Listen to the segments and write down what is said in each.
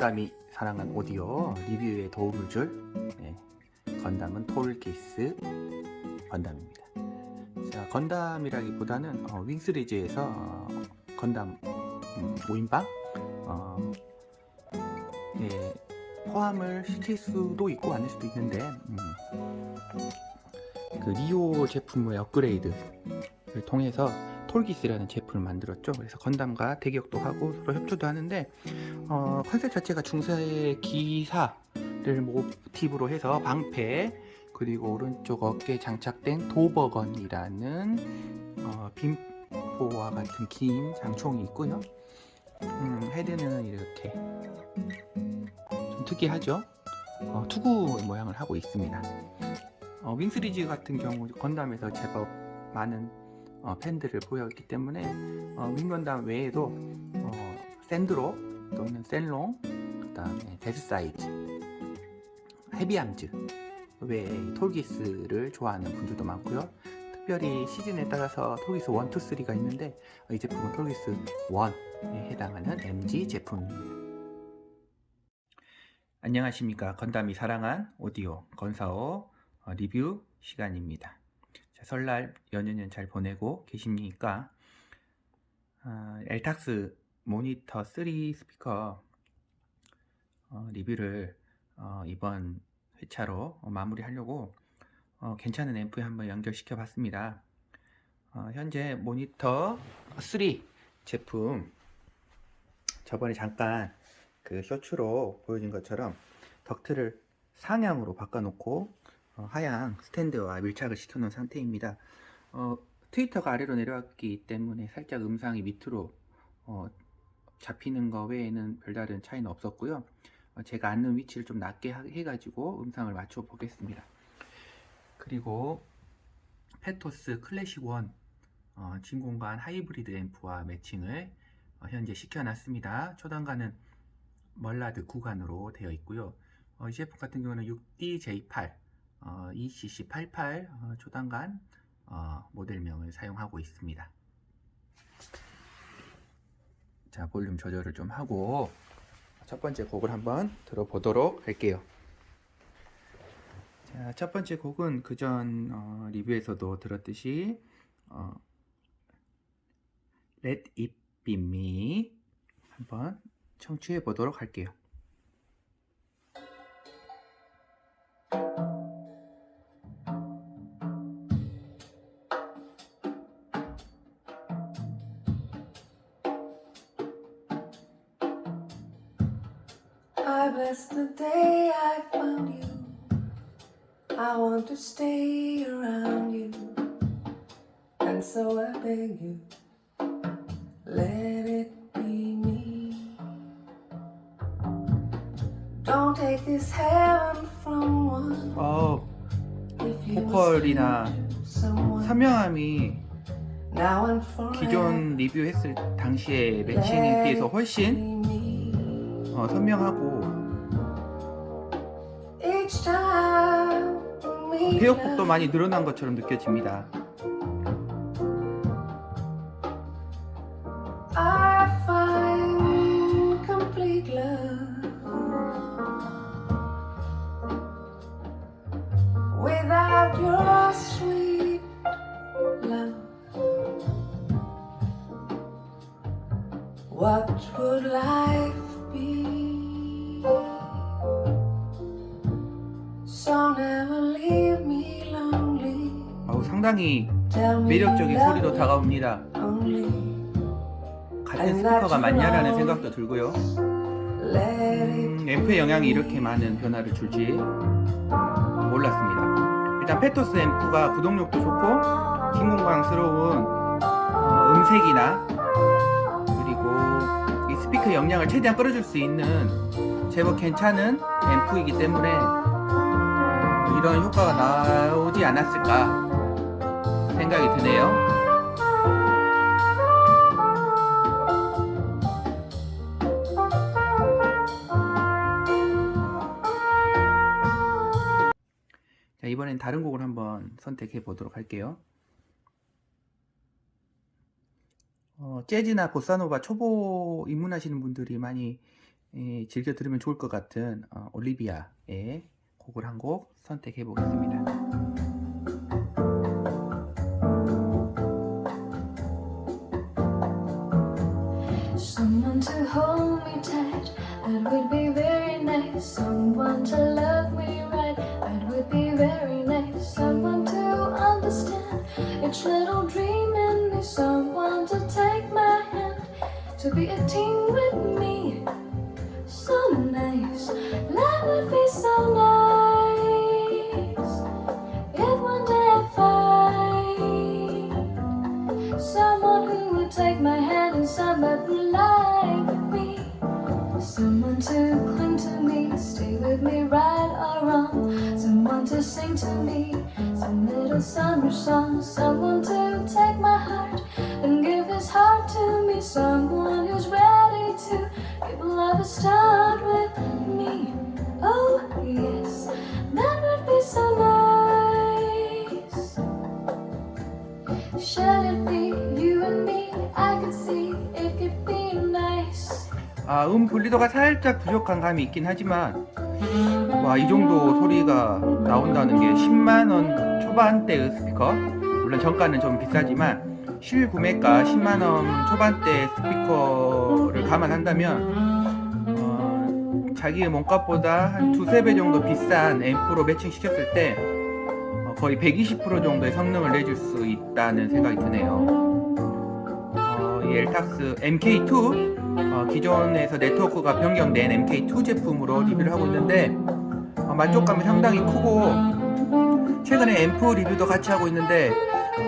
건담이 사랑한 오디오 리뷰에 도움을 줄 네, 건담은 톨케이스 건담입니다. 자, 건담이라기보다는 어, 윙스리즈에서 어, 건담 음, 5인방 어, 예, 포함을 시킬 수도 있고 아닐 수도 있는데 음, 그 리오 제품의 업그레이드를 통해서 톨기스라는 제품을 만들었죠. 그래서 건담과 대격도 하고 서로 협조도 하는데 어, 컨셉 자체가 중세의 기사를 모티브로 해서 방패 그리고 오른쪽 어깨에 장착된 도버건이라는 어, 빔포와 같은 긴 장총이 있고요. 음, 헤드는 이렇게 좀 특이하죠. 어, 투구 모양을 하고 있습니다. 어, 윙스리즈 같은 경우 건담에서 제법 많은 어, 팬들을 보였기 때문에 어, 윙건담 외에도 어, 샌드로 또는 셀롱 그 다음에 데스사이즈 헤비암즈 외에 톨기스를 좋아하는 분들도 많고요. 특별히 시즌에 따라서 톨기스 1, 2, 3가 있는데 이 제품은 톨기스 1에 해당하는 MG 제품입니다. 안녕하십니까. 건담이 사랑한 오디오 건사오 어, 리뷰 시간입니다. 자, 설날 연휴는 잘 보내고 계십니까? 아, 엘탁스 모니터 3 스피커 어, 리뷰를 어, 이번 회차로 어, 마무리하려고 어, 괜찮은 앰프에 한번 연결시켜 봤습니다. 어, 현재 모니터 3 제품 저번에 잠깐 그 쇼츠로 보여준 것처럼 덕트를 상향으로 바꿔놓고 어, 하향 스탠드와 밀착을 시켜놓은 상태입니다. 어, 트위터가 아래로 내려왔기 때문에 살짝 음상이 밑으로 어, 잡히는 거 외에는 별다른 차이는 없었고요. 어, 제가 앉는 위치를 좀 낮게 하- 해가지고 음상을 맞춰 보겠습니다. 그리고 페토스 클래식 원 어, 진공관 하이브리드 앰프와 매칭을 어, 현재 시켜놨습니다. 초단가는 멀라드 구간으로 되어 있고요. 어, 이 제품 같은 경우는 6DJ8 어, ECC88 어, 초단간 어, 모델명을 사용하고 있습니다. 자, 볼륨 조절을 좀 하고 첫 번째 곡을 한번 들어보도록 할게요. 자, 첫 번째 곡은 그전 어, 리뷰에서도 들었듯이 어, Let It Be Me 한번 청취해 보도록 할게요. I bless the day I found you. I want to stay around you. And so I beg you, let it be me. Don't take this heaven from one. 어, If you 보컬이나 선명함이. 기존 리뷰했을 당시의 매칭에 비해서 훨씬 어, 선명하고 we 배역폭도 많이 늘어난 것처럼 느껴집니다. 소리로 love 다가옵니다. me only. 같은 스피커가 맞냐라는 생각도 들고요. 음, 앰프의 영향이 이렇게 많은 변화를 줄지 몰랐습니다. 일단 페토스 앰프가 구동력도 좋고 진공광스러운 어, 음색이나 그리고 이 스피커 영향을 최대한 끌어줄 수 있는 제법 괜찮은 앰프이기 때문에 어, 이런 효과가 나오지 않았을까 생각이 드네요. 자, 이번엔 다른 곡을 한번 선택해 보도록 할게요. 어, 재즈나 보사노바 초보 입문하시는 분들이 많이 이, 즐겨 들으면 좋을 것 같은 어, 올리비아의 곡을 한 곡 선택해 보겠습니다. Someone to love me right, that would be very nice. Someone to understand each little dream in me. Someone to take my hand, to be a team with me. So nice, that would be so nice. If one day I find Someone who would take my hand and summer Someone to cling to me, stay with me right or wrong. Someone to sing to me, some little summer song. Someone to take 음 분리도가 살짝 부족한 감이 있긴 하지만 와, 이 정도 소리가 나온다는 게 10만 원 초반대의 스피커. 물론 정가는 좀 비싸지만 실구매가 10만 원 초반대 스피커를 감안한다면 어, 자기의 몸값보다 한 두세 배 정도 비싼 앰프로 매칭시켰을 때 어, 거의 120% 정도의 성능을 내줄 수 있다는 생각이 드네요. 어, 이 엘탁스 MK2 어, 기존에서 네트워크가 변경된 MK2 제품으로 리뷰를 하고 있는데 어, 만족감이 상당히 크고 최근에 앰프 리뷰도 같이 하고 있는데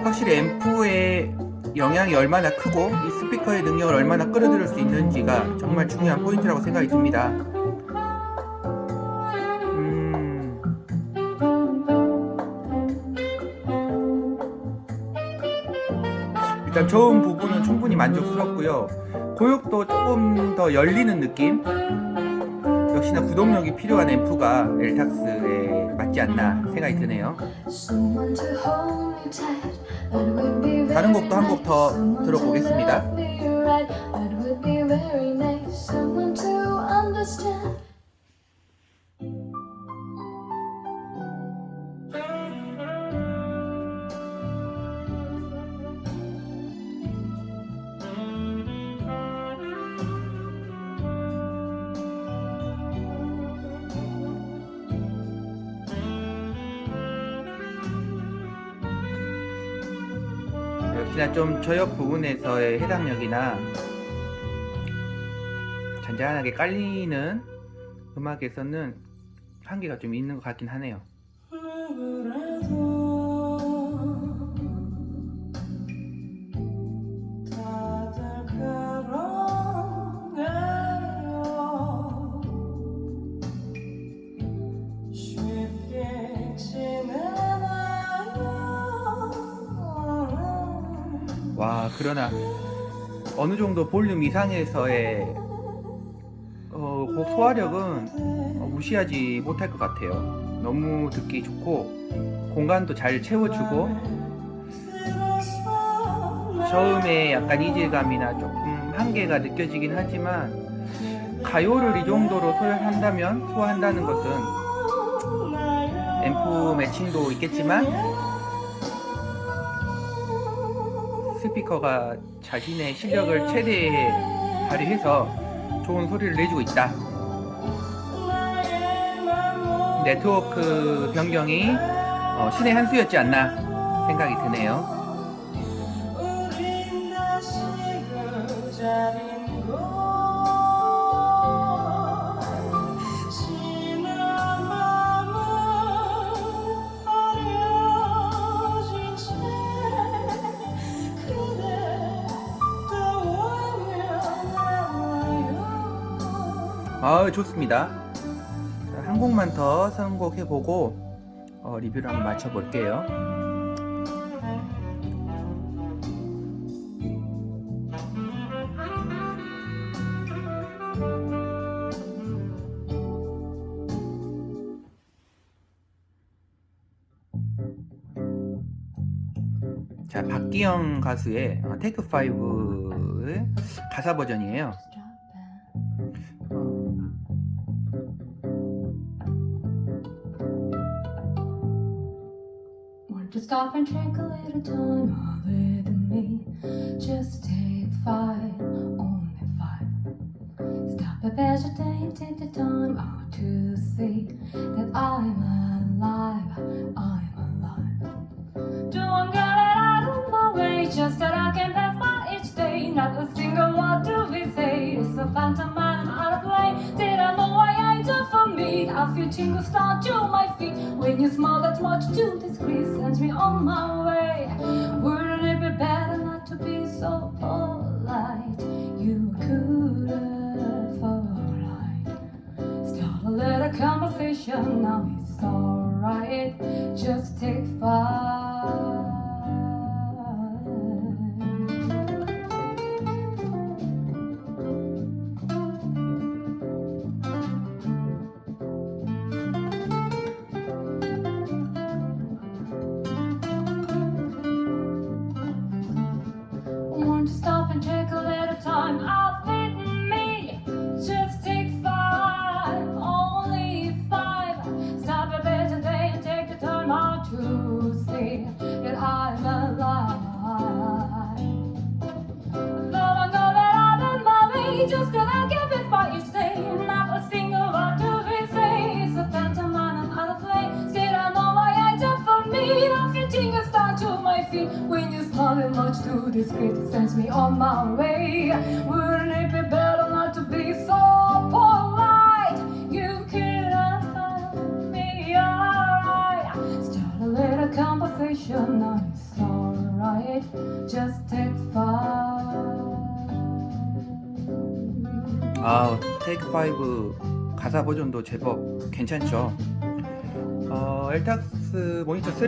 확실히 앰프의 영향이 얼마나 크고 이 스피커의 능력을 얼마나 끌어들일 수 있는지가 정말 중요한 포인트라고 생각이 듭니다. 음, 일단 저음 부분은 충분히 만족스럽고요. 고역도 조금 더 열리는 느낌? 역시나 구동력이 필요한 앰프가 엘탁스에 맞지 않나 생각이 드네요. 다른 곡도 한 곡 더 들어보겠습니다. 역시나 좀 저역 부분에서의 해당력이나 잔잔하게 깔리는 음악에서는 한계가 좀 있는 것 같긴 하네요. 그러나 어느 정도 볼륨 이상에서의 어, 곡 소화력은 어, 무시하지 못할 것 같아요. 너무 듣기 좋고 공간도 잘 채워주고 저음에 약간 이질감이나 조금 한계가 느껴지긴 하지만 가요를 이 정도로 소화한다면 소화한다는 것은 앰프 매칭도 있겠지만 스피커가 자신의 실력을 최대 발휘해서 좋은 소리를 내주고 있다. 네트워크 변경이 어, 신의 한 수였지 않나 생각이 드네요. 아 좋습니다. 자, 한 곡만 더 선곡해보고 어, 리뷰를 한번 맞춰볼게요. 자 박기영 가수의 어, 테이크 5의 가사 버전이에요. Stop and take a little time with me. Just take five, only five. Stop a better day, take the time out to see that I'm alive, I'm alive. Do I'm get out of my way, just that I can pass by each day. Not a single word to be said. It's a phantom man, out of play. I feel tingles start to my feet. When you smile that much too discreet, sends me on my way. Wouldn't it be better not to be so polite? I'm much too discreet, it sends me on my way. Wouldn't it be better not to be so polite? You could have me alright. Start a little conversation, now it's alright. Just take five. 아, 테이크 5 가사 버전도 제법 괜찮죠. 어, 엘탁스 모니터 3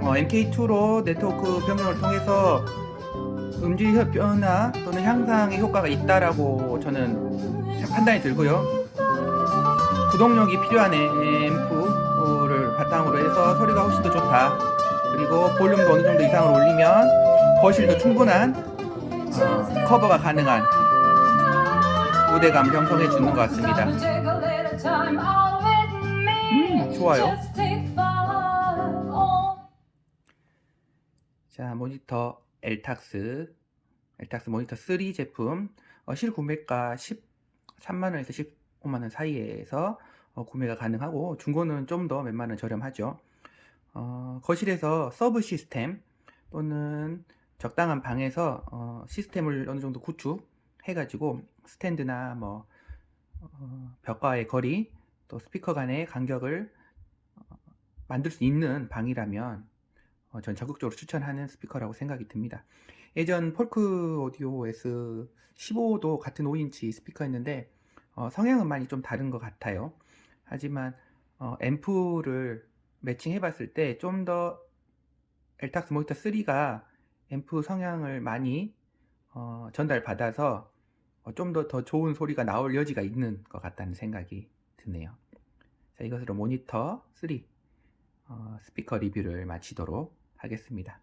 어, MK2로 네트워크 변경을 통해서 음질 효- 변화 또는 향상의 효과가 있다라고 저는 판단이 들고요. 구동력이 필요한 앰프를 바탕으로 해서 소리가 훨씬 더 좋다. 그리고 볼륨도 어느 정도 이상으로 올리면 거실도 충분한 어, 커버가 가능한 무대감을 형성해 주는 것 같습니다. 음, 좋아요. 자, 모니터 엘탁스, 엘탁스 모니터 3 제품 어, 실 구매가 13만원에서 15만원 사이에서 어, 구매가 가능하고 중고는 좀 더 몇만 원 저렴하죠. 어, 거실에서 서브 시스템 또는 적당한 방에서 어, 시스템을 어느 정도 구축해가지고 스탠드나 뭐 어, 벽과의 거리 또 스피커 간의 간격을 어, 만들 수 있는 방이라면 어, 전 적극적으로 추천하는 스피커라고 생각이 듭니다. 예전 폴크 오디오 S15도 같은 5인치 스피커였는데 어, 성향은 많이 좀 다른 것 같아요. 하지만 어, 앰프를 매칭해 봤을 때 좀 더 엘탁스 모니터 3가 앰프 성향을 많이 어, 전달받아서 좀더더 좋은 소리가 나올 여지가 있는 것 같다는 생각이 드네요. 자, 이것으로 모니터 3 어, 스피커 리뷰를 마치도록 하겠습니다.